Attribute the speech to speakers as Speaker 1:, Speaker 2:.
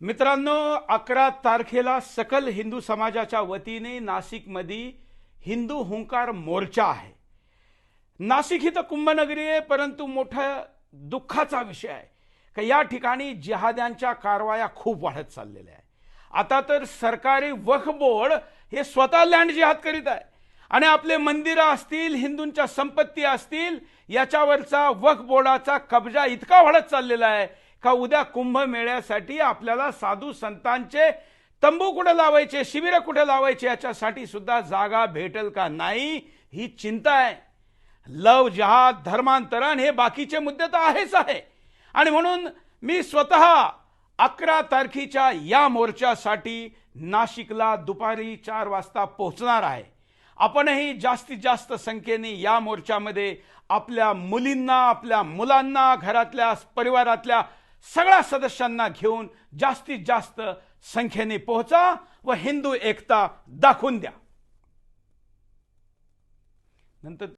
Speaker 1: मित्रांनो अकरा तारखेला सकल हिंदू समाजाच्या वतीने नाशिकमध्ये हिंदू हुंकार मोर्चा आहे. नाशिक ही तर कुंभनगरी आहे परंतु मोठा दुःखाचा विषय आहे. का या ठिकाणी जिहाद्यांच्या कारवाया खूप वाढत चाललेल्या आहे आता तर सरकारी वक्फ बोर्ड हे स्वतः लँड जिहाद करीत आहे. आणि आपले मंदिरं असतील हिंदूंच्या संपत्ती असतील याच्यावरचा वक्फ बोर्डाचा कब्जा इतका वाढत चाललेला आहे का उद्या कुंभमेळ्यासाठी आपल्याला साधू संतांचे तंबू कुठे लावायचे शिबिरं कुठे लावायचे याच्यासाठी सुद्धा जागा भेटेल का नाही ही चिंता आहे. लव जहाद धर्मांतरण हे बाकीचे मुद्दे तर आहेच आहे. आणि म्हणून मी स्वतः अकरा तारखेच्या या मोर्चासाठी नाशिकला दुपारी चार वाजता पोहोचणार आहे. आपणही जास्तीत जास्त संख्येने या मोर्चामध्ये आपल्या मुलींना आपल्या मुलांना घरातल्या परिवारातल्या सगळ्या सदस्यांना घेऊन जास्तीत जास्त संख्येने पोहोचा व हिंदू एकता दाखवून द्या. नंतर